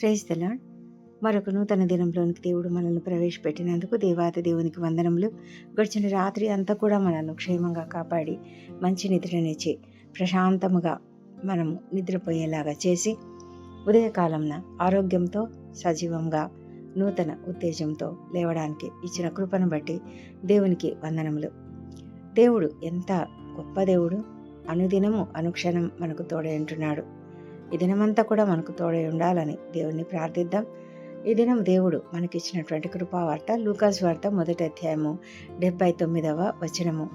Praise తెలాడ్ మరొక నూతన దినంలోనికి దేవుడు మనల్ని ప్రవేశపెట్టినందుకు దేవాతి దేవునికి వందనములు. గడిచిన రాత్రి అంతా కూడా మనల్ని క్షేమంగా కాపాడి మంచి నిద్రనిచ్చి ప్రశాంతముగా మనము నిద్రపోయేలాగా చేసి ఉదయకాలంన ఆరోగ్యంతో సజీవంగా నూతన ఉత్తేజంతో లేవడానికి ఇచ్చిన కృపను బట్టి దేవునికి వందనములు. దేవుడు ఎంత గొప్ప దేవుడు. అనుదినము అనుక్షణం మనకు తోడై ఉంటున్నాడు. ఈ దినమంతా కూడా మనకు తోడై ఉండాలని దేవుణ్ణి ప్రార్థిద్దాం. ఈ దినం దేవుడు మనకిచ్చినటువంటి కృపావార్త లూకాస్ వార్త మొదటి అధ్యాయము డెబ్బై తొమ్మిదవ వచనము.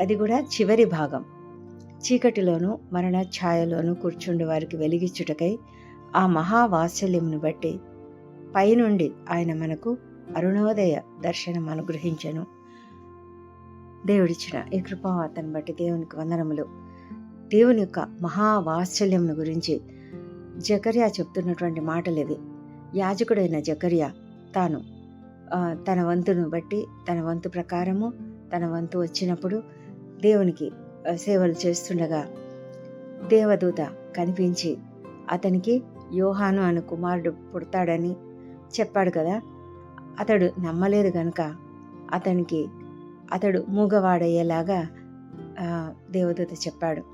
అది కూడా చివరి భాగం. చీకటిలోను మరణ ఛాయలోను కూర్చుండి వారికి వెలిగించుటకై ఆ మహావాత్సల్యమును బట్టి పైనుండి ఆయన మనకు అరుణోదయ దర్శనం అనుగ్రహించను. దేవుడిచ్చిన ఈ కృపావార్తను బట్టి దేవునికి వందనములు. దేవుని యొక్క మహావాత్సల్యంను గురించి జకర్యా చెప్తున్నటువంటి మాటలు ఇవి. యాజకుడైన జకర్యా తాను తన వంతును బట్టి తన వంతు ప్రకారము తన వంతు వచ్చినప్పుడు దేవునికి సేవలు చేస్తుండగా దేవదూత కనిపించి అతనికి యోహాను అను కుమారుడు పుడతాడని చెప్పాడు కదా. అతడు నమ్మలేదు గనుక అతనికి అతడు మూగవాడయ్యేలాగా దేవదూత చెప్పాడు.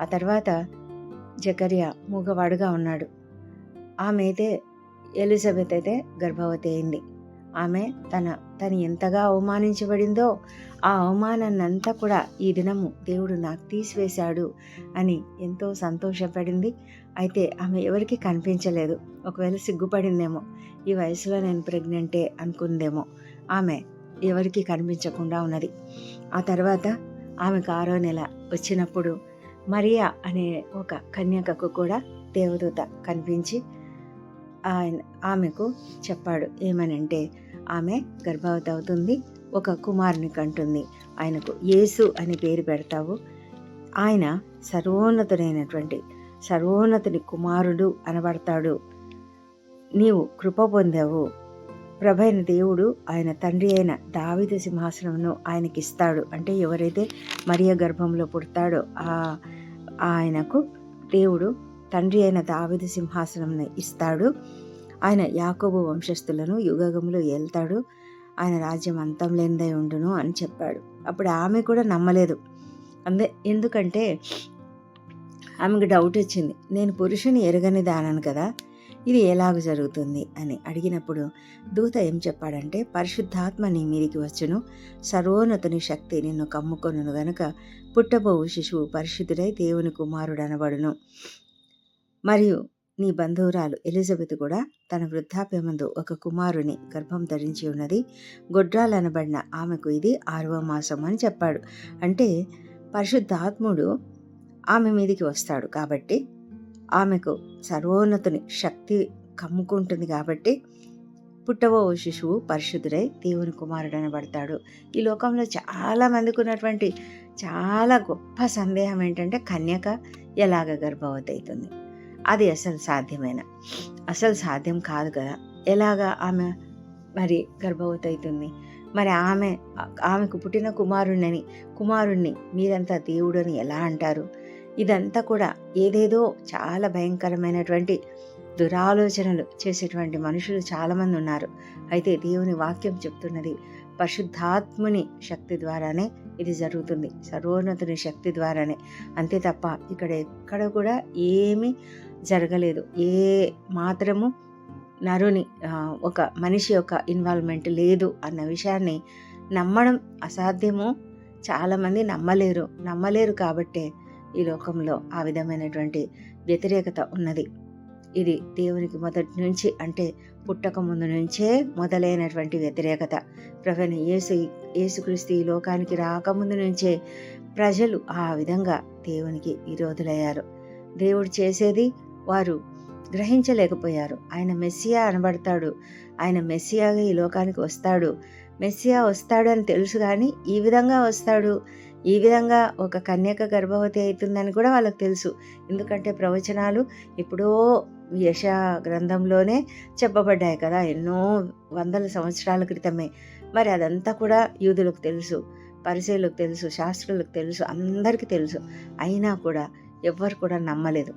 ఆ తర్వాత జకరియా మూగవాడుగా ఉన్నాడు. ఆమె అయితే ఎలిజబెత్ అయితే గర్భవతి అయింది. ఆమె తన తను ఎంతగా అవమానించబడిందో ఆ అవమానాన్నంతా కూడా ఈ దినము దేవుడు నాకు తీసివేశాడు అని ఎంతో సంతోషపడింది. అయితే ఆమె ఎవరికి కనిపించలేదు. ఒకవేళ సిగ్గుపడిందేమో ఈ వయసులో నేను ప్రెగ్నెంటే అనుకుందేమో ఆమె ఎవరికి కనిపించకుండా ఉన్నది. ఆ తర్వాత ఆమెకు ఆరో నెల వచ్చినప్పుడు మరియా అనే ఒక కన్యకకు కూడా దేవదూత కనిపించి ఆయన ఆమెకు చెప్పాడు. ఏమనంటే ఆమె గర్భవతి అవుతుంది ఒక కుమారుని కంటుంది. ఆయనకు యేసు అని పేరు పెడతావు. ఆయన సర్వోన్నతుడైనటువంటి సర్వోన్నతుని కుమారుడు అనబడతాడు. నీవు కృప పొందావు. ప్రభైన దేవుడు ఆయన తండ్రి అయిన దావిద సింహాసనమును ఆయనకిస్తాడు. అంటే ఎవరైతే మరియ గర్భంలో పుడతాడో ఆ ఆయనకు దేవుడు తండ్రి అయిన దావిద సింహాసనం ఇస్తాడు. ఆయన యాకోబు వంశస్థులను యుగగములో ఏళ్తాడు ఆయన రాజ్యం అంతం లేనిదై ఉండును అని చెప్పాడు. అప్పుడు ఆమె కూడా నమ్మలేదు. అందే ఎందుకంటే ఆమెకు డౌట్ వచ్చింది. నేను పురుషుని ఎరగని దానను కదా. ఇది ఎలాగ జరుగుతుంది అని అడిగినప్పుడు దూత ఏం చెప్పాడంటే పరిశుద్ధాత్మ నీ మీదికి వచ్చును. సర్వోన్నతుని శక్తి నిన్ను కమ్ముకొనును గనుక పుట్టబోవు శిశువు పరిశుద్ధుడై దేవుని కుమారుడు అనబడును. మరియు నీ బంధువురాలు ఎలిజబెత్ కూడా తన వృద్ధాప్యమందు ఒక కుమారుని గర్భం ధరించి ఉన్నది. గొడ్రాలనబడిన ఆమెకు ఇది ఆరవ మాసం అని చెప్పాడు. అంటే పరిశుద్ధాత్ముడు ఆమె మీదికి వస్తాడు కాబట్టి ఆమెకు సర్వోన్నతుని శక్తి కమ్ముకుంటుంది కాబట్టి పుట్టవో శిశువు పరిశుద్ధుడై దేవుని కుమారుడు అనబడతాడు ఈ లోకంలో చాలా మందికి ఉన్నటువంటి చాలా గొప్ప సందేహం ఏంటంటే కన్యక ఎలాగ గర్భవతి అవుతుంది అది అసలు సాధ్యమైన? అసలు సాధ్యం కాదు కదా. ఎలాగా ఆమె మరి గర్భవతి అవుతుంది మరి ఆమె ఆమెకు పుట్టిన కుమారుణ్ణని కుమారుణ్ణి మీరంతా దేవుడని ఎలా అంటారు? ఇదంతా కూడా ఏదేదో చాలా భయంకరమైనటువంటి దురాలోచనలు చేసేటువంటి మనుషులు చాలామంది ఉన్నారు. అయితే దేవుని వాక్యం చెప్తున్నది పరిశుద్ధాత్ముని శక్తి ద్వారానే ఇది జరుగుతుంది. సర్వోన్నతుని శక్తి ద్వారానే. అంతే తప్ప ఇక్కడ ఎక్కడ కూడా ఏమీ జరగలేదు. ఏ మాత్రము నరుని ఒక మనిషి యొక్క ఇన్వాల్వ్మెంట్ లేదు అన్న విషయాన్ని నమ్మడం అసాధ్యము. చాలామంది నమ్మలేరు. నమ్మలేరు కాబట్టే ఈ లోకంలో ఆ విధమైనటువంటి వ్యతిరేకత ఉన్నది. ఇది దేవునికి మొదటి నుంచి అంటే పుట్టక ముందు నుంచే మొదలైనటువంటి వ్యతిరేకత. ప్రవణ యేసు యేసుక్రీస్తు ఈ లోకానికి రాకముందు నుంచే ప్రజలు ఆ విధంగా దేవునికి విరోధులయ్యారు. దేవుడు చేసేది వారు గ్రహించలేకపోయారు. ఆయన మెస్సియా అనబడతాడు. ఆయన మెస్సియాగా ఈ లోకానికి వస్తాడు. మెస్సియా వస్తాడు అని తెలుసు కానీ ఈ విధంగా వస్తాడు. ఈ విధంగా ఒక కన్యక గర్భవతి అవుతుందని కూడా వాళ్ళకి తెలుసు. ఎందుకంటే ప్రవచనాలు ఎప్పుడో యశ గ్రంథంలోనే చెప్పబడ్డాయి కదా ఎన్నో వందల సంవత్సరాల క్రితమే. మరి అదంతా కూడా యూదులకు తెలుసు పరిశీలకు తెలుసు శాస్త్రులకు తెలుసు అందరికీ తెలుసు. అయినా కూడా ఎవ్వరు కూడా నమ్మలేదు.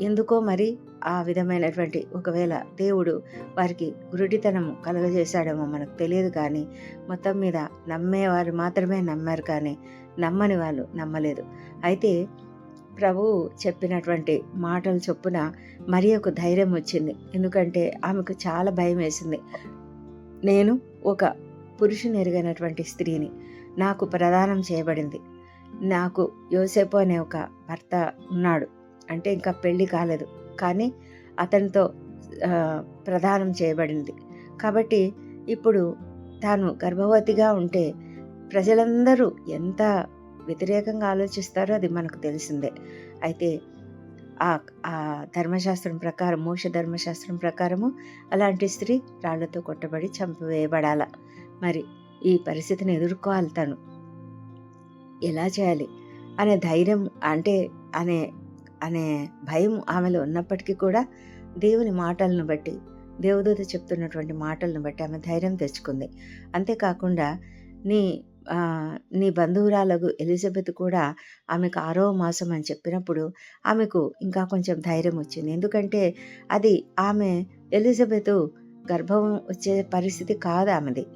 ఎందుకో మరి ఆ విధమైనటువంటి ఒకవేళ దేవుడు వారికి గురుడితనము కలగజేశాడేమో మనకు తెలియదు కానీ మొత్తం మీద నమ్మేవారు మాత్రమే నమ్మారు కానీ నమ్మని వాళ్ళు నమ్మలేదు. అయితే ప్రభువు చెప్పినటువంటి మాటలు చొప్పున మరి ఒక ధైర్యం వచ్చింది. ఎందుకంటే ఆమెకు చాలా భయం వేసింది. నేను ఒక పురుషుని ఎరిగినటువంటి స్త్రీని నాకు ప్రదానం చేయబడింది. నాకు యోసేపు అనే ఒక భర్త ఉన్నాడు. అంటే ఇంకా పెళ్ళి కాలేదు. కానీ అతనితో ప్రదానం చేయబడింది. కాబట్టి ఇప్పుడు తాను గర్భవతిగా ఉంటే ప్రజలందరూ ఎంత వ్యతిరేకంగా ఆలోచిస్తారో అది మనకు తెలిసిందే. అయితే ఆ ఆ ధర్మశాస్త్రం ప్రకారం మోక్ష ధర్మశాస్త్రం ప్రకారము అలాంటి స్త్రీ రాళ్ళతో కొట్టబడి చంపివేయబడాల. మరి ఈ పరిస్థితిని ఎదుర్కోవాలి తను. ఎలా చేయాలి? అనే ధైర్యం అంటే అనే అనే భయం ఆమెలో ఉన్నప్పటికీ కూడా దేవుని మాటలను బట్టి దేవదూత చెప్తున్నటువంటి మాటలను బట్టి ఆమె ధైర్యం తెచ్చుకుంది. అంతేకాకుండా నీ నీ బంధువురాలకు ఎలిజబెత్ కూడా ఆమెకు ఆరో మాసం అని చెప్పినప్పుడు ఆమెకు ఇంకా కొంచెం ధైర్యం వచ్చింది. ఎందుకంటే అది ఆమె ఎలిజబెత్ గర్భం వచ్చే పరిస్థితి కాదు ఆమెది.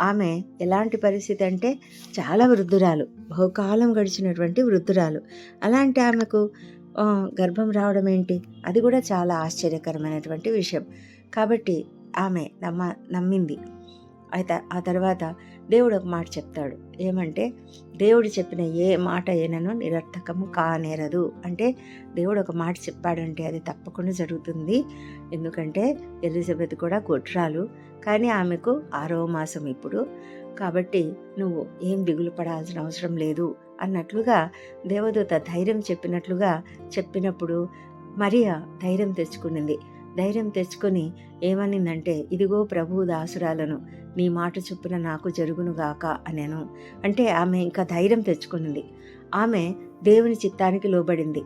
ఆమె ఎలాంటి పరిస్థితి అంటే చాలా వృద్ధురాలు. బహుకాలం గడిచినటువంటి వృద్ధురాలు. అలాంటి ఆమెకు గర్భం రావడం ఏంటి? అది కూడా చాలా ఆశ్చర్యకరమైనటువంటి విషయం. కాబట్టి ఆమె నమ్మ నమ్మింది. అయితే ఆ తర్వాత దేవుడు ఒక మాట చెప్తాడు. ఏమంటే దేవుడు చెప్పిన ఏ మాట అయినను నిరర్థకము కానేరదు. అంటే దేవుడు ఒక మాట చెప్పాడంటే అది తప్పకుండా జరుగుతుంది. ఎందుకంటే ఎలిజబెత్ కూడా గొడ్రాలు. కానీ ఆమెకు ఆరవ మాసం ఇప్పుడు. కాబట్టి నువ్వు ఏం దిగులు పడాల్సిన అవసరం లేదు. అన్నట్లుగా దేవదూత ధైర్యం చెప్పినట్లుగా చెప్పినప్పుడు మరియా ధైర్యం తెచ్చుకునింది. ధైర్యం తెచ్చుకొని ఏమనిందంటే ఇదిగో ప్రభు దాసురాలను నీ మాట చొప్పున నాకు జరుగునుగాక అనేను. అంటే ఆమె ఇంకా ధైర్యం తెచ్చుకునింది. ఆమె దేవుని చిత్తానికి లోబడింది.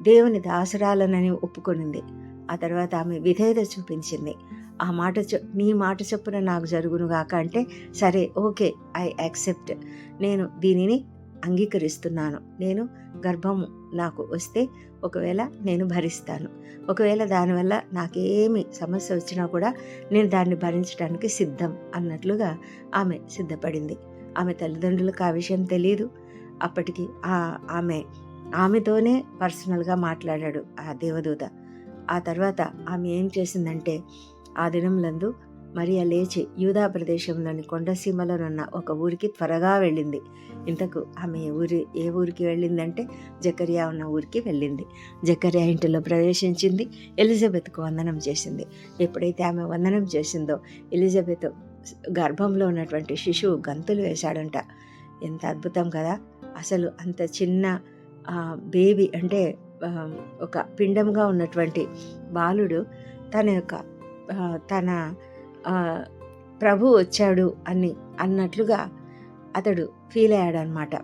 దేవుని దాసురాలనని ఒప్పుకొనింది. ఆ తర్వాత ఆమె విధేయత చూపించింది. ఆ మాట చొ నీ మాట చొప్పున నాకు జరుగునుగాక అంటే సరే ఓకే ఐ యాక్సెప్ట్. నేను దీనిని అంగీకరిస్తున్నాను. నేను గర్భము నాకు వస్తే ఒకవేళ నేను భరిస్తాను. ఒకవేళ దానివల్ల నాకేమి సమస్య వచ్చినా కూడా నేను దాన్ని భరించడానికి సిద్ధం అన్నట్లుగా ఆమె సిద్ధపడింది. ఆమె తల్లిదండ్రులకు ఆ విషయం తెలియదు అప్పటికి ఆ ఆమె ఆమెతోనే పర్సనల్గా మాట్లాడాడు ఆ దేవదూత. ఆ తర్వాత ఆమె ఏం చేసిందంటే ఆ దినంలందు మరియా లేచి యూదా ప్రదేశంలోని కొండసీమలోనున్న ఒక ఊరికి త్వరగా వెళ్ళింది. ఇంతకు ఆమె ఊరి ఏ ఊరికి వెళ్ళిందంటే జకరియా ఉన్న ఊరికి వెళ్ళింది. జకరియా ఇంటిలో ప్రవేశించింది ఎలిజబెత్కు వందనం చేసింది. ఎప్పుడైతే ఆమె వందనం చేసిందో ఎలిజబెత్ గర్భంలో ఉన్నటువంటి శిశువు గంతులు వేశాడంట. ఎంత అద్భుతం కదా! అసలు అంత చిన్న బేబీ అంటే ఒక పిండంగా ఉన్నటువంటి బాలుడు తన యొక్క తన ప్రభు వచ్చాడు అని అన్నట్లుగా అతడు ఫీల్ అయ్యాడు అనమాట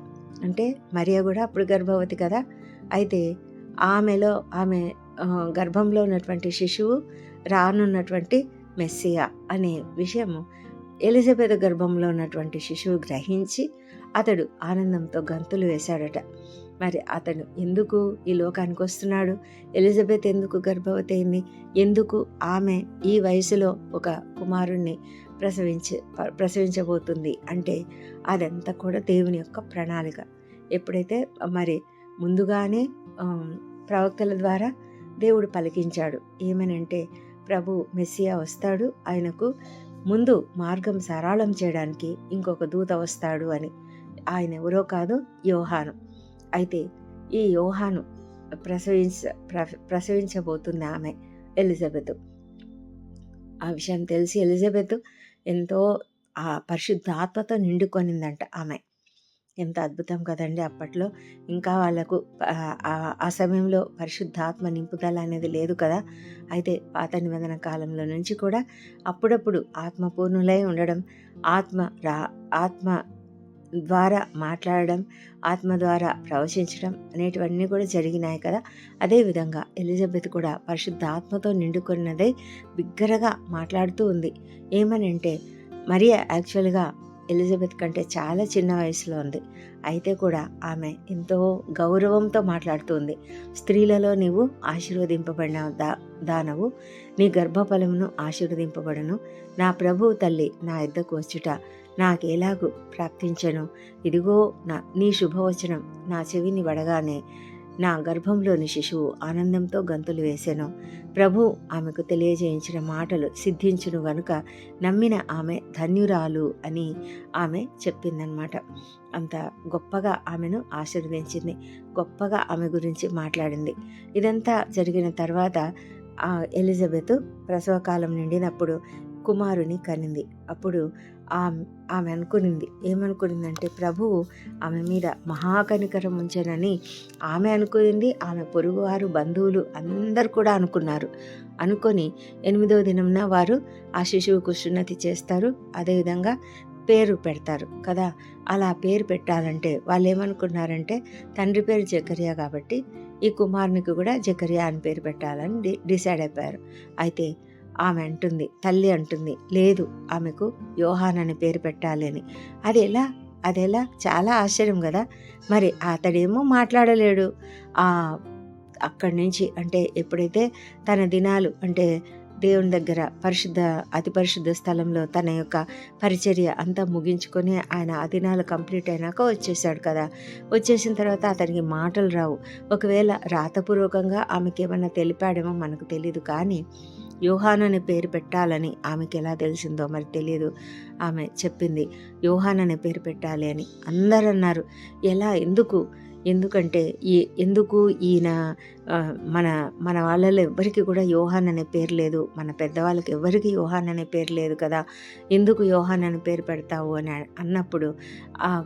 అంటే మరియా కూడా అప్పుడు గర్భవతి కదా. అయితే ఆమెలో ఆమె గర్భంలో ఉన్నటువంటి శిశువు రానున్నటువంటి మెస్సియా అనే విషయము ఎలిజబెత్ గర్భంలో ఉన్నటువంటి శిశువు గ్రహించి అతడు ఆనందంతో గంతులు వేశాడట. మరి అతను ఎందుకు ఈ లోకానికి వస్తున్నాడు? ఎలిజబెత్ ఎందుకు గర్భవతి అయింది ఎందుకు ఆమె ఈ వయసులో ఒక కుమారుణ్ణి ప్రసవించ ప్రసవించబోతుంది? అంటే అదంతా కూడా దేవుని యొక్క ప్రణాళిక. ఎప్పుడైతే మరి ముందుగానే ప్రవక్తల ద్వారా దేవుడు పలికించాడు. ఏమనంటే ప్రభు మెస్సియా వస్తాడు ఆయనకు ముందు మార్గం సరళం చేయడానికి ఇంకొక దూత వస్తాడు అని. ఆయన ఎవరో కాదు యోహాను. అయితే ఈ యోహాను ప్రసవించ ప్ర- ప్రసవించబోతుంది ఆమె ఎలిజబెత్. ఆ విషయం తెలిసి ఎలిజబెత్ ఎంతో ఆ పరిశుద్ధాత్మతో నిండుకొనిందంట ఆమె. ఎంత అద్భుతం కదండి అప్పట్లో. ఇంకా వాళ్ళకు ఆ, ఆ సమయంలో పరిశుద్ధాత్మ నింపుదల అనేది లేదు కదా. అయితే పాత నిబంధన కాలంలో నుంచి కూడా అప్పుడప్పుడు ఆత్మపూర్ణులై ఉండడం ఆత్మ రా ఆత్మ ద్వారా మాట్లాడడం ఆత్మ ద్వారా ప్రవచించడం అనేటివన్నీ కూడా జరిగినాయి కదా. అదేవిధంగా ఎలిజబెత్ కూడా పరిశుద్ధ ఆత్మతో నిండుకున్నదై బిగ్గరగా మాట్లాడుతూ ఉంది. ఏమనంటే మరియా యాక్చువల్గా ఎలిజబెత్ కంటే చాలా చిన్న వయసులో ఉంది. అయితే కూడా ఆమె ఎంతో గౌరవంతో మాట్లాడుతుంది స్త్రీలలో నీవు ఆశీర్వదింపబడిన దా దానవు నీ గర్భఫలమును ఆశీర్వదింపబడను. నా ప్రభువు తల్లి నా ఇద్దకు వచ్చుట నాకెలాగు ప్రాప్తించను? ఇదిగో నా నీ శుభవచనం. నా చెవిని వడగానే నా గర్భంలోని శిశువు ఆనందంతో గంతులు వేశాను ప్రభు ఆమెకు తెలియజేయించిన మాటలు సిద్ధించును గనుక నమ్మిన ఆమె ధన్యురాలు అని ఆమె చెప్పిందనమాట అంత గొప్పగా ఆమెను ఆశీర్వదించింది. గొప్పగా ఆమె గురించి మాట్లాడింది. ఇదంతా జరిగిన తర్వాత ఆ ఎలిజబెత్ ప్రసవకాలం నిండినప్పుడు కుమారుని కనింది. అప్పుడు ఆమె అనుకునింది. ఏమనుకునిందంటే ప్రభువు ఆమె మీద మహాకనికరం ఉంచానని ఆమె అనుకునింది ఆమె పొరుగువారు బంధువులు అందరు కూడా అనుకున్నారు. అనుకొని ఎనిమిదో దినంన వారు ఆ శిశువుకు సున్నతి చేస్తారు. అదేవిధంగా పేరు పెడతారు కదా! అలా పేరు పెట్టాలంటే వాళ్ళు ఏమనుకున్నారంటే తండ్రి పేరు జకరియా కాబట్టి ఈ కుమారునికి కూడా జకరియా అని పేరు పెట్టాలని డిసైడ్ అయిపోయారు. అయితే ఆమె అంటుంది తల్లి అంటుంది లేదు ఆమెకు యోహాన్ అని పేరు పెట్టాలి అని. అది ఎలా అదెలా? చాలా ఆశ్చర్యం కదా. మరి అతడేమో మాట్లాడలేడు. అక్కడి నుంచి అంటే ఎప్పుడైతే తన దినాలు అంటే దేవుని దగ్గర పరిశుద్ధ అతి పరిశుద్ధ స్థలంలో తన యొక్క పరిచర్య అంతా ముగించుకొని ఆయన ఆ దినాలు కంప్లీట్ అయినాక వచ్చేసాడు కదా. వచ్చేసిన తర్వాత అతనికి మాటలు రావు. ఒకవేళ రాతపూర్వకంగా ఆమెకి ఏమన్నా తెలిపాడేమో మనకు తెలియదు కానీ యోహాన్ అనే పేరు పెట్టాలని ఆమెకి ఎలా తెలిసిందో మరి తెలియదు ఆమె చెప్పింది యోహాన్ అనే పేరు పెట్టాలి అని. అందరు అన్నారు ఎలా? ఎందుకు? ఎందుకంటే ఈ ఎందుకు ఈయన మన మన వాళ్ళలో ఎవ్వరికి కూడా యోహాన్ అనే పేరు లేదు. మన పెద్దవాళ్ళకి ఎవరికి యోహాన్ అనే పేరు లేదు కదా. ఎందుకు యోహాన్ అనే పేరు పెడతావు? అని అన్నప్పుడు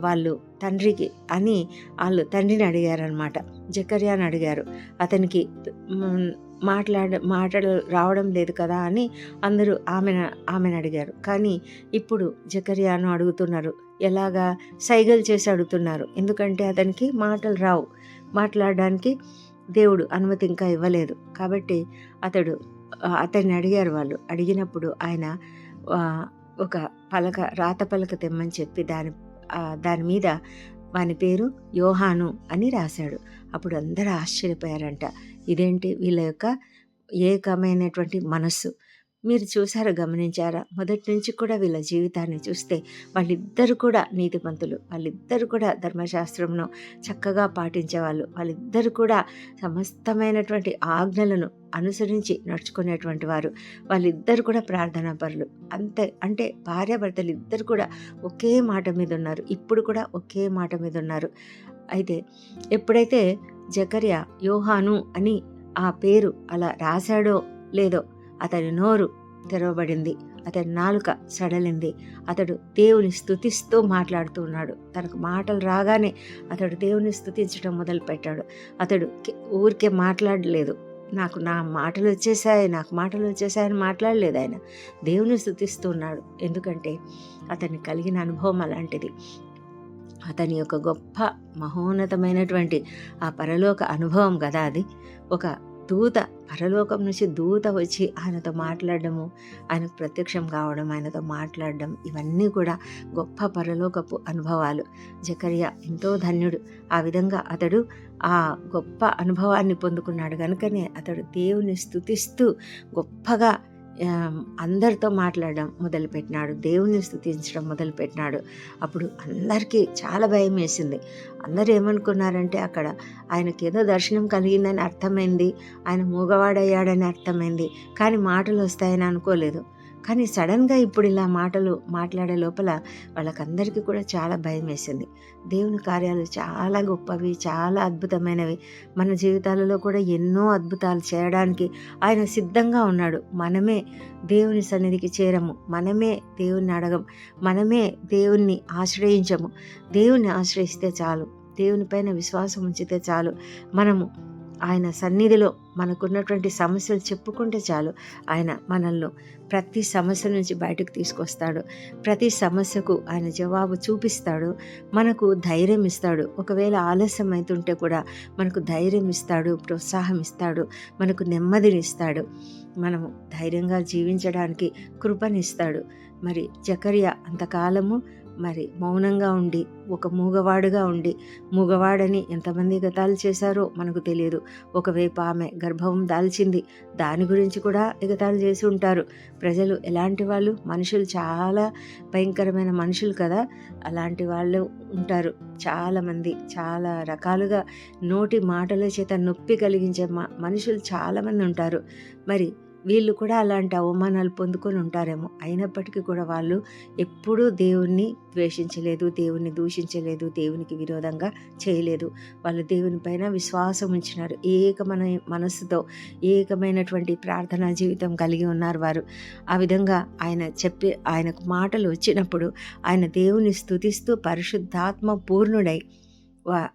వాళ్ళు తండ్రికి అని వాళ్ళు తండ్రిని అడిగారనమాట జకర్యాని అడిగారు అతనికి మాట్లాడ మాటలు రావడం లేదు కదా అని అందరూ ఆమెను ఆమెను అడిగారు. కానీ ఇప్పుడు జకర్యాను అడుగుతున్నారు. ఎలాగా? సైగలు చేసి అడుగుతున్నారు. ఎందుకంటే అతనికి మాటలు రావు. మాట్లాడడానికి దేవుడు అనుమతి ఇంకా ఇవ్వలేదు. కాబట్టి అతడు అతన్ని అడిగారు వాళ్ళు. అడిగినప్పుడు ఆయన ఒక పలక రాత పలక తెమ్మని చెప్పి దాని దాని మీద వాని పేరు యోహాను అని రాశాడు. అప్పుడు అందరూ ఆశ్చర్యపోయారంట. ఇదేంటి వీళ్ళ యొక్క ఏకమైనటువంటి మనస్సు? మీరు చూసారు గమనించారా? మొదటి నుంచి కూడా వీళ్ళ జీవితాన్ని చూస్తే వాళ్ళిద్దరు కూడా నీతిమంతులు వాళ్ళిద్దరు కూడా ధర్మశాస్త్రంను చక్కగా పాటించేవాళ్ళు వాళ్ళిద్దరు కూడా సమస్తమైనటువంటి ఆజ్ఞలను అనుసరించి నడుచుకునేటువంటి వారు వాళ్ళిద్దరు కూడా ప్రార్థనా పరులు అంతే అంటే భార్యాభర్తలు ఇద్దరు కూడా ఒకే మాట మీద ఉన్నారు. ఇప్పుడు కూడా ఒకే మాట మీద ఉన్నారు. అయితే ఎప్పుడైతే జకర్య యోహాను అని ఆ పేరు అలా రాశాడో లేదో అతని నోరు తెరవబడింది అతని నాలుక సడలింది అతడు దేవుని స్థుతిస్తూ మాట్లాడుతూ ఉన్నాడు. తనకు మాటలు రాగానే అతడు దేవుని స్థుతించడం మొదలుపెట్టాడు. అతడు ఊరికే మాట్లాడలేదు. నాకు నా మాటలు వచ్చేసాయి నాకు మాటలు వచ్చేసాయని మాట్లాడలేదు ఆయన. దేవుని స్థుతిస్తున్నాడు ఎందుకంటే అతన్ని కలిగిన అనుభవం అలాంటిది. అతని యొక్క గొప్ప మహోన్నతమైనటువంటి ఆ పరలోక అనుభవం కదా అది. ఒక దూత పరలోకం నుంచి దూత వచ్చి ఆయనతో మాట్లాడడము ఆయనకు ప్రత్యక్షం కావడం ఆయనతో మాట్లాడడం ఇవన్నీ కూడా గొప్ప పరలోకపు అనుభవాలు. జకరియా ఎంతో ధన్యుడు. ఆ విధంగా అతడు ఆ గొప్ప అనుభవాన్ని పొందుకున్నాడు. కనుకనే అతడు దేవుని స్థుతిస్తూ గొప్పగా అందరితో మాట్లాడడం మొదలుపెట్టినాడు. దేవుని స్థుతించడం మొదలుపెట్టినాడు. అప్పుడు అందరికీ చాలా భయం వేసింది. అందరు ఏమనుకున్నారంటే అక్కడ ఆయనకి ఏదో దర్శనం కలిగిందని అర్థమైంది. ఆయన మూగవాడయ్యాడని అర్థమైంది. కానీ మాటలు వస్తాయని అనుకోలేదు. కానీ సడన్గా ఇప్పుడు ఇలా మాటలు మాట్లాడే లోపల వాళ్ళకందరికీ కూడా చాలా భయం వేసింది. దేవుని కార్యాలు చాలా గొప్పవి చాలా అద్భుతమైనవి. మన జీవితాలలో కూడా ఎన్నో అద్భుతాలు చేయడానికి ఆయన సిద్ధంగా ఉన్నాడు. మనమే దేవుని సన్నిధికి చేరము. మనమే దేవుణ్ణి అడగం. మనమే దేవుణ్ణి ఆశ్రయించము. దేవుణ్ణి ఆశ్రయిస్తే చాలు. దేవునిపైన విశ్వాసం ఉంచితే చాలు. మనము ఆయన సన్నిధిలో మనకున్నటువంటి సమస్యలు చెప్పుకుంటే చాలు. ఆయన మనల్ని ప్రతి సమస్య నుంచి బయటకు తీసుకొస్తాడు. ప్రతి సమస్యకు ఆయన జవాబు చూపిస్తాడు. మనకు ధైర్యం ఇస్తాడు. ఒకవేళ ఆలస్యం అవుతుంటే కూడా మనకు ధైర్యం ఇస్తాడు ప్రోత్సాహం ఇస్తాడు మనకు నెమ్మదినిస్తాడు మనము ధైర్యంగా జీవించడానికి కృపనిస్తాడు మరి జకర్య అంతకాలము మరి మౌనంగా ఉండి ఒక మూగవాడుగా ఉండి మూగవాడని ఎంతమంది గతాలు చేశారో మనకు తెలియదు. ఒకవైపు ఆమె గర్భం దాల్చింది దాని గురించి కూడా ఎగతాలు చేసి ఉంటారు. ప్రజలు ఎలాంటి వాళ్ళు? మనుషులు చాలా భయంకరమైన మనుషులు కదా? అలాంటి వాళ్ళు ఉంటారు. చాలామంది చాలా రకాలుగా నోటి మాటల చేత నొప్పి కలిగించే మనుషులు చాలామంది ఉంటారు. మరి వీళ్ళు కూడా అలాంటి అవమానాలు పొందుకొని ఉంటారేమో. అయినప్పటికీ కూడా వాళ్ళు ఎప్పుడూ దేవుణ్ణి ద్వేషించలేదు దేవుణ్ణి దూషించలేదు దేవునికి విరోధంగా చేయలేదు. వాళ్ళు దేవుని పైన విశ్వాసం ఉంచినారు. ఏకమైన మనస్సుతో ఏకమైనటువంటి ప్రార్థనా జీవితం కలిగి ఉన్నారు వారు. ఆ విధంగా ఆయన చెప్పి ఆయనకు మాటలు వచ్చినప్పుడు ఆయన దేవుని స్థుతిస్తూ పరిశుద్ధాత్మ పూర్ణుడై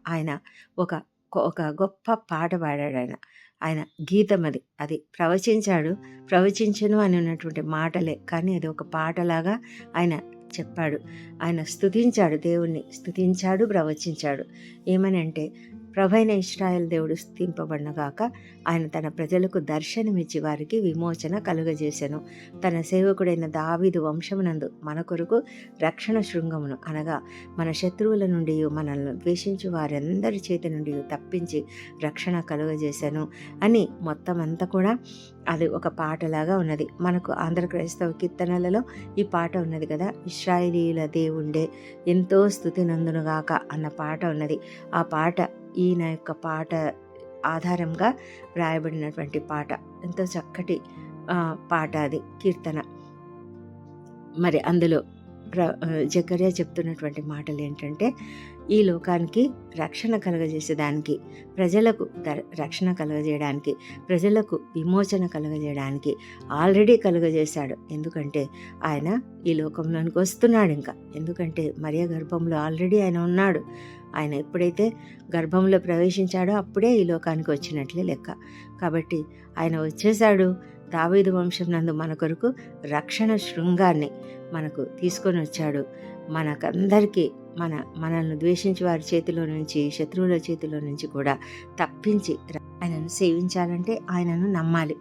ఆయన ఒక ఒక గొప్ప పాట పాడాడు ఆయన. ఆయన గీతం అది. అది ప్రవచించాడు. ప్రవచించను అని ఉన్నటువంటి మాటలే. కానీ అది ఒక పాటలాగా ఆయన చెప్పాడు. ఆయన స్థుతించాడు దేవుణ్ణి స్థుతించాడు ప్రవచించాడు. ఏమని అంటే ప్రభైన ఇస్రాయల్ దేవుడు స్థింపబడినగాక ఆయన తన ప్రజలకు దర్శనమిచ్చి వారికి విమోచన కలుగజేశాను తన సేవకుడైన దావీదు వంశమునందు మన కొరకు రక్షణ శృంగమును అనగా మన శత్రువుల నుండి మనల్ని ద్వేషించు వారందరి చేతి నుండి తప్పించి రక్షణ కలుగజేశాను అని మొత్తం అంతా కూడా అది ఒక పాటలాగా ఉన్నది. మనకు ఆంధ్ర క్రైస్తవ కీర్తనలలో ఈ పాట ఉన్నది కదా ఇస్రాయిలీల దేవుండే ఎంతో స్థుతి నందునుగాక అన్న పాట ఉన్నది. ఆ పాట ఈయన యొక్క పాట ఆధారంగా వ్రాయబడినటువంటి పాట. ఎంతో చక్కటి పాట అది కీర్తన. మరి అందులో జకర్యా చెప్తున్నటువంటి మాటలు ఏంటంటే ఈ లోకానికి రక్షణ కలగజేసేదానికి ప్రజలకు రక్షణ కలగజేయడానికి ప్రజలకు విమోచన కలగజేయడానికి ఆల్రెడీ కలుగజేశాడు. ఎందుకంటే ఆయన ఈ లోకంలోనికి వస్తున్నాడు ఇంకా. ఎందుకంటే మరియ గర్భంలో ఆల్రెడీ ఆయన ఉన్నాడు. ఆయన ఎప్పుడైతే గర్భంలో ప్రవేశించాడో అప్పుడే ఈ లోకానికి వచ్చినట్లే లెక్క. కాబట్టి ఆయన వచ్చేసాడు దావీదు వంశం నందు మన కొరకు రక్షణ శృంగాన్ని మనకు తీసుకొని వచ్చాడు. మనకందరికీ మన మనల్ని ద్వేషించి వారి చేతిలో నుంచి శత్రువుల చేతిలో నుంచి కూడా తప్పించి ఆయనను సేవించాలంటే ఆయనను నమ్మాలి.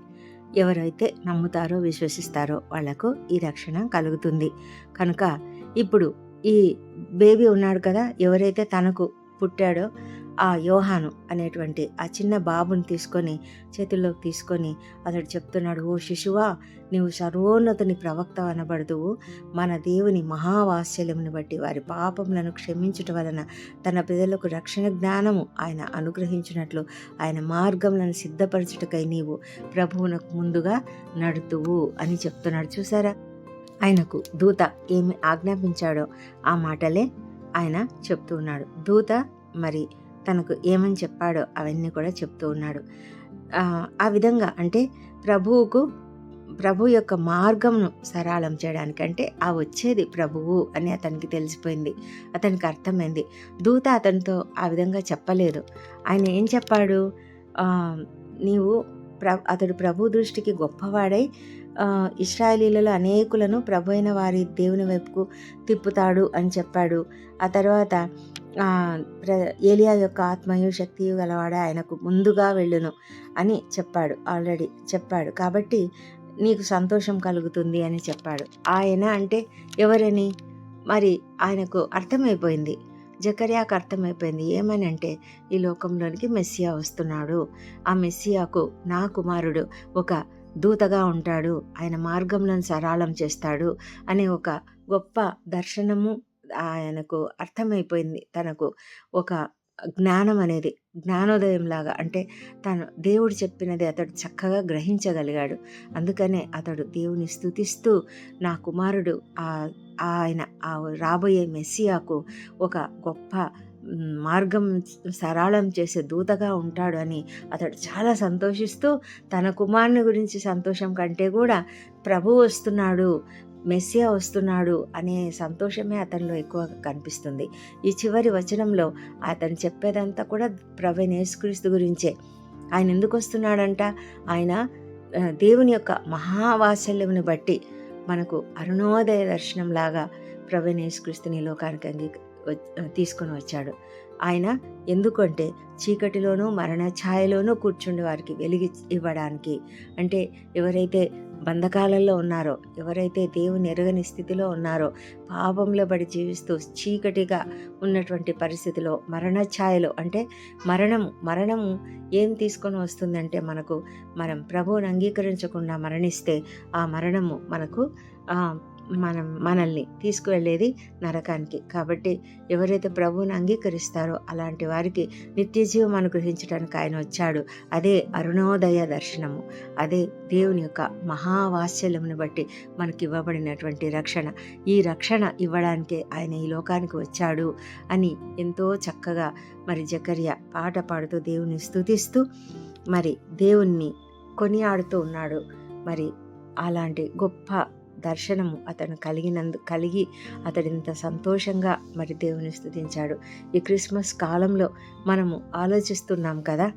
ఎవరైతే నమ్ముతారో విశ్వసిస్తారో వాళ్ళకు ఈ రక్షణ కలుగుతుంది. కనుక ఇప్పుడు ఈ బేబీ ఉన్నాడు కదా ఎవరైతే తనకు పుట్టాడో ఆ యోహాను అనేటువంటి ఆ చిన్న బాబుని తీసుకొని చేతుల్లోకి తీసుకొని అతడు చెప్తున్నాడు ఓ శిశువా నీవు సర్వోన్నతుని ప్రవక్త అనబడుదువు. మన దేవుని మహావాత్సల్యముని బట్టి వారి పాపములను క్షమించుట వలన తన ప్రజలకు రక్షణ జ్ఞానము ఆయన అనుగ్రహించినట్లు ఆయన మార్గములను సిద్ధపరచుటకై నీవు ప్రభువునకు ముందుగా నడుతువు అని చెప్తున్నాడు. చూసారా? ఆయనకు దూత ఏమి ఆజ్ఞాపించాడో ఆ మాటలే ఆయన చెప్తూ ఉన్నాడు. దూత మరి తనకు ఏమని చెప్పాడో అవన్నీ కూడా చెప్తూ ఉన్నాడు. ఆ విధంగా అంటే ప్రభువుకు ప్రభు యొక్క మార్గంను సరళం చేయడానికి అంటే ఆ వచ్చేది ప్రభువు అని అతనికి తెలిసిపోయింది. అతనికి అర్థమైంది. దూత అతనితో ఆ విధంగా చెప్పలేదు. ఆయన ఏం చెప్పాడు? నీవు ప్ర అతడు ప్రభు దృష్టికి గొప్పవాడై ఇస్రాయలీలలో అనేకులను ప్రభు అయిన వారి దేవుని వైపుకు తిప్పుతాడు అని చెప్పాడు. ఆ తర్వాత ఏలియా యొక్క ఆత్మయు శక్తియు గలవాడ ఆయనకు ముందుగా వెళ్ళును అని చెప్పాడు ఆల్రెడీ చెప్పాడు. కాబట్టి నీకు సంతోషం కలుగుతుంది అని చెప్పాడు. ఆయన అంటే ఎవరని? మరి ఆయనకు అర్థమైపోయింది. జకర్యాకు అర్థమైపోయింది. ఏమని అంటే ఈ లోకంలోనికి మెస్సియా వస్తున్నాడు. ఆ మెస్సియాకు నా కుమారుడు ఒక దూతగా ఉంటాడు. ఆయన మార్గంలను సరళం చేస్తాడు అనే ఒక గొప్ప దర్శనము ఆయనకు అర్థమైపోయింది. తనకు ఒక జ్ఞానం అనేది జ్ఞానోదయం లాగా అంటే తను దేవుడు చెప్పినది అతడు చక్కగా గ్రహించగలిగాడు. అందుకనే అతడు దేవుని స్థుతిస్తూ నా కుమారుడు ఆయన ఆ రాబోయే మెస్సియాకు ఒక గొప్ప మార్గం సరళం చేసే దూతగా ఉంటాడు అని అతడు చాలా సంతోషిస్తూ తన కుమారుని గురించి సంతోషం కంటే కూడా ప్రభు వస్తున్నాడు మెస్సియా వస్తున్నాడు అనే సంతోషమే అతనిలో ఎక్కువ కనిపిస్తుంది. ఈ చివరి వచనంలో అతను చెప్పేదంతా కూడా ప్రవీణ్ యేసుక్రీస్తు గురించే. ఆయన ఎందుకు వస్తున్నాడంట? ఆయన దేవుని యొక్క మహావాత్సల్యముని బట్టి మనకు అరుణోదయ దర్శనంలాగా ప్రవీణ్ యేసుక్రీస్తుని లోకానికి అంగీ తీసుకొని వచ్చాడు. ఆయన ఎందుకంటే చీకటిలోనూ మరణ ఛాయలోనూ కూర్చుండే వారికి వెలిగి ఇవ్వడానికి. అంటే ఎవరైతే బంధకాలలో ఉన్నారో ఎవరైతే దేవుని ఎరగని స్థితిలో ఉన్నారో పాపంలో పడి జీవిస్తూ చీకటిగా ఉన్నటువంటి పరిస్థితిలో మరణ ఛాయలో అంటే మరణము మరణము ఏం తీసుకొని వస్తుందంటే మనకు మనం ప్రభువుని అంగీకరించకుండా మరణిస్తే ఆ మరణము మనకు మనం మనల్ని తీసుకువెళ్ళేది నరకానికి. కాబట్టి ఎవరైతే ప్రభువుని అంగీకరిస్తారో అలాంటి వారికి నిత్య జీవం అనుగ్రహించడానికి ఆయన వచ్చాడు. అదే అరుణోదయ దర్శనము. అదే దేవుని యొక్క మహావాత్సల్యమును బట్టి మనకి ఇవ్వబడినటువంటి రక్షణ. ఈ రక్షణ ఇవ్వడానికే ఆయన ఈ లోకానికి వచ్చాడు అని ఎంతో చక్కగా మరి జకర్య పాట పాడుతూ దేవుని స్థుతిస్తూ మరి దేవుణ్ణి కొనియాడుతూ ఉన్నాడు. మరి అలాంటి గొప్ప దర్శనము అతను కలిగినందు కలిగి అతడింత సంతోషంగా మరి దేవుని స్థుతించాడు. ఈ క్రిస్మస్ కాలంలో మనము ఆలోచిస్తున్నాం కదా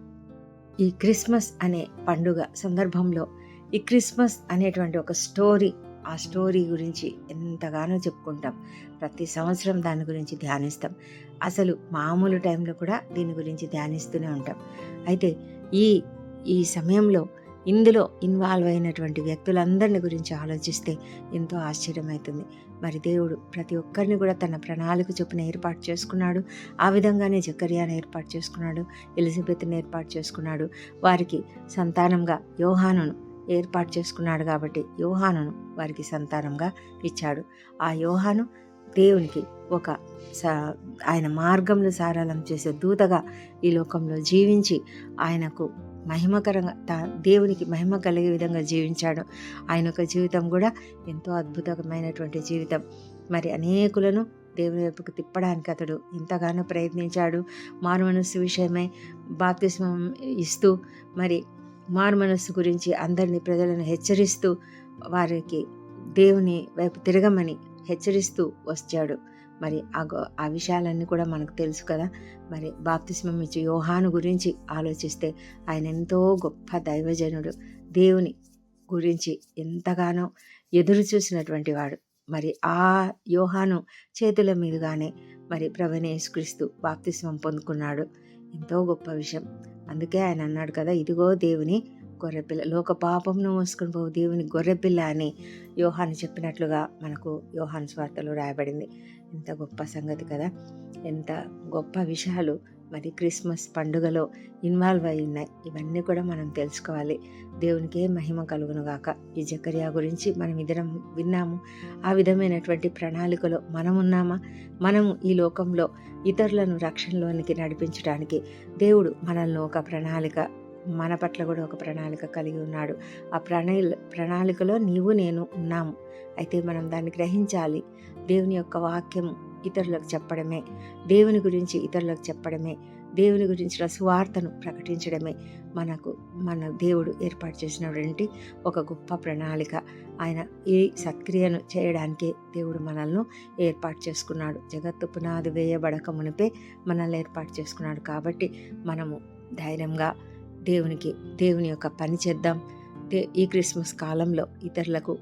ఈ క్రిస్మస్ అనే పండుగ సందర్భంలో ఈ క్రిస్మస్ అనేటువంటి ఒక స్టోరీ ఆ స్టోరీ గురించి ఎంతగానో చెప్పుకుంటాం. ప్రతి సంవత్సరం దాని గురించి ధ్యానిస్తాం. అసలు మామూలు టైంలో కూడా దీని గురించి ధ్యానిస్తూనే ఉంటాం. అయితే ఈ ఈ సమయంలో ఇందులో ఇన్వాల్వ్ అయినటువంటి వ్యక్తులందరిని గురించి ఆలోచిస్తే ఎంతో ఆశ్చర్యమవుతుంది మరి దేవుడు ప్రతి ఒక్కరిని కూడా తన ప్రణాళిక చొప్పున ఏర్పాటు చేసుకున్నాడు. ఆ విధంగానే జకర్యాను ఏర్పాటు చేసుకున్నాడు. ఎలిజబెత్ని ఏర్పాటు చేసుకున్నాడు. వారికి సంతానంగా యోహానును ఏర్పాటు చేసుకున్నాడు కాబట్టి యోహానును వారికి సంతానంగా ఇచ్చాడు. ఆ యోహాను దేవునికి ఒక ఆయన మార్గంలో సారాలం చేసే దూతగా ఈ లోకంలో జీవించి ఆయనకు మహిమకరంగా దేవునికి మహిమ కలిగే విధంగా జీవించాడు. ఆయన యొక్క జీవితం కూడా ఎంతో అద్భుతమైనటువంటి జీవితం. మరి అనేకులను దేవుని వైపుకు తిప్పడానికి అతడు ఎంతగానో ప్రయత్నించాడు. మారు మనస్సు విషయమై బాప్తిస్మం ఇస్తూ మరి మారు మనస్సు గురించి అందరినీ ప్రజలను హెచ్చరిస్తూ వారికి దేవుని వైపు తిరగమని హెచ్చరిస్తూ వచ్చాడు. మరి ఆ ఆ విషయాలన్నీ కూడా మనకు తెలుసు కదా. మరి బాప్తిస్మం ఇచ్చి యోహాను గురించి ఆలోచిస్తే ఆయన ఎంతో గొప్ప దైవజనుడు. దేవుని గురించి ఎంతగానో ఎదురు చూసినటువంటి వాడు. మరి ఆ యోహాను చేతుల మీదుగానే మరి ప్రవణేశ్వరిస్తూ బాప్తిస్మం పొందుకున్నాడు. ఎంతో గొప్ప విషయం. అందుకే ఆయన అన్నాడు కదా ఇదిగో దేవుని గొర్రెపిల్ల లోక పాపంను మోసుకుని పోవు. దేవుని గొర్రెపిల్ల అని యోహాను చెప్పినట్లుగా మనకు యోహాను స్వార్తలో రాయబడింది. ఎంత గొప్ప సంగతి కదా. ఎంత గొప్ప విషయాలు మరి క్రిస్మస్ పండుగలో ఇన్వాల్వ్ అయి ఉన్నాయి. ఇవన్నీ కూడా మనం తెలుసుకోవాలి. దేవునికే మహిమ కలుగును గాక. ఈ జకర్యా గురించి మనం ఇద్దరం విన్నాము. ఆ విధమైనటువంటి ప్రణాళికలో మనం ఉన్నామా? మనము ఈ లోకంలో ఇతరులను రక్షణలోనికి నడిపించడానికి దేవుడు మనల్ని ఒక ప్రణాళిక మన పట్ల కూడా ఒక ప్రణాళిక కలిగి ఉన్నాడు. ఆ ప్రణాళి ప్రణాళికలో నీవు నేను ఉన్నాము. అయితే మనం దాన్ని గ్రహించాలి. దేవుని యొక్క వాక్యం ఇతరులకు చెప్పడమే. దేవుని గురించి ఇతరులకు చెప్పడమే. దేవుని గురించిన సువార్తను ప్రకటించడమే మనకు మన దేవుడు ఏర్పాటు చేసినటువంటి ఒక గొప్ప ప్రణాళిక. ఆయన ఈ సత్క్రియను చేయడానికే దేవుడు మనల్ని ఏర్పాటు చేసుకున్నాడు. జగత్తు పునాది వేయబడక మునిపే మనల్ని ఏర్పాటు చేసుకున్నాడు. కాబట్టి మనము ధైర్యంగా దేవునికి దేవుని యొక్క పని చేద్దాం. ఈ క్రిస్మస్ కాలంలో ఇతరులకు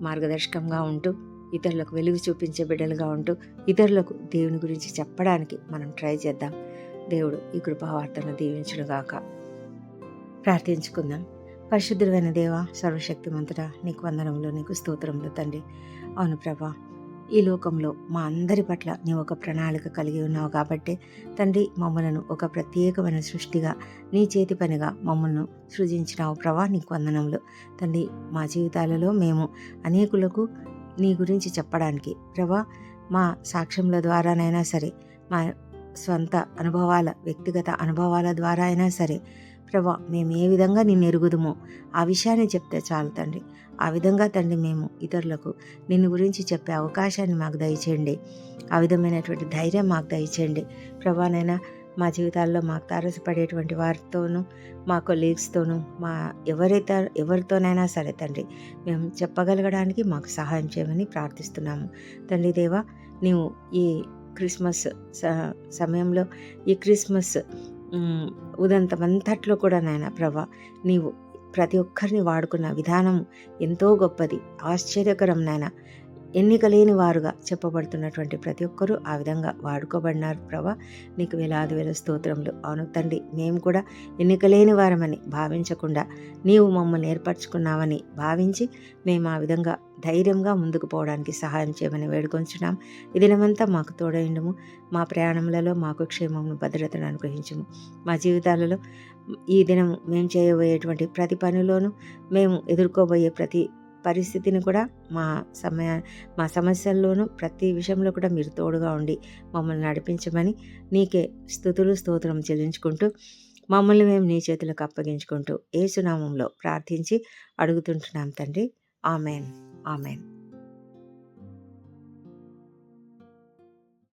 మార్గదర్శకంగా ఉంటూ ఇతరులకు వెలుగు చూపించే బిడ్డలుగా ఉంటూ ఇతరులకు దేవుని గురించి చెప్పడానికి మనం ట్రై చేద్దాం. దేవుడు ఈ కృపావార్తను దీవించుడుగాక. ప్రార్థించుకుందాం. పరిశుద్ధుడైన దేవ సర్వశక్తిమంతుడ నీకు వందనంలో నీకు స్తోత్రంలో తండ్రి. అవును ప్రభా ఈ లోకంలో మా అందరి పట్ల నీ ఒక ప్రణాళిక కలిగి ఉన్నావు కాబట్టి తండ్రి మమ్మలను ఒక ప్రత్యేకమైన సృష్టిగా నీ చేతి పనిగా మమ్మల్ని సృజించినావు ప్రభా నీకు వందనములు. తండ్రి మా జీవితాలలో మేము అనేకులకు నీ గురించి చెప్పడానికి ప్రభా మా సాక్ష్యముల ద్వారానైనా సరే మా స్వంత అనుభవాల వ్యక్తిగత అనుభవాల ద్వారా అయినా సరే ప్రభా మేము ఏ విధంగా నిన్ను ఎరుగుదుమో ఆ విషయాన్ని చెప్తే చాలు తండ్రి. ఆ విధంగా తండ్రి మేము ఇతరులకు నిన్ను గురించి చెప్పే అవకాశాన్ని మాకు దయచేయండి. ఆ విధమైనటువంటి ధైర్యం మాకు దయచేయండి. ప్రభానైనా మా జీవితాల్లో మాకు తారసపడేటువంటి వారితోనూ మా కొలీగ్స్తోనూ మా ఎవరైతే ఎవరితోనైనా సరే తండ్రి మేము చెప్పగలగడానికి మాకు సహాయం చేయమని ప్రార్థిస్తున్నాము. తండ్రి దేవా నీవు ఈ క్రిస్మస్ సమయంలో ఈ క్రిస్మస్ ఉదంతమంతట్లో కూడా నాయన ప్రభా నీవు ప్రతి ఒక్కరిని వాడుకున్న విధానం ఎంతో గొప్పది. ఆశ్చర్యకరం నాయన. ఎన్నికలేని వారుగా చెప్పబడుతున్నటువంటి ప్రతి ఒక్కరూ ఆ విధంగా వాడుకోబడినారు ప్రభా. నీకు వేలాది వేల స్తోత్రములు. అవును తండ్రి మేము కూడా ఎన్నికలేని వారమని భావించకుండా నీవు మమ్మల్ని ఏర్పరచుకున్నావని భావించి మేము ఆ విధంగా ధైర్యంగా ముందుకు పోవడానికి సహాయం చేయమని వేడుకొంచున్నాం. ఈ దినమంతా మాకు తోడైండము. మా ప్రయాణములలో మాకు క్షేమమును భద్రతను అనుగ్రహించము. మా జీవితాలలో ఈ దినం మేము చేయబోయేటువంటి ప్రతి పనిలోనూ మేము ఎదుర్కోబోయే ప్రతి పరిస్థితిని కూడా మా సమయ మా సమస్యల్లోనూ ప్రతి విషయంలో కూడా మీరు తోడుగా ఉండి మమ్మల్ని నడిపించమని నీకే స్థుతులు స్తోత్రం చెల్లించుకుంటూ మమ్మల్ని మేము నీ చేతులకు అప్పగించుకుంటూ ఏసునామంలో ప్రార్థించి అడుగుతుంటున్నాం తండ్రి. ఆమెన్. ఆమెన్.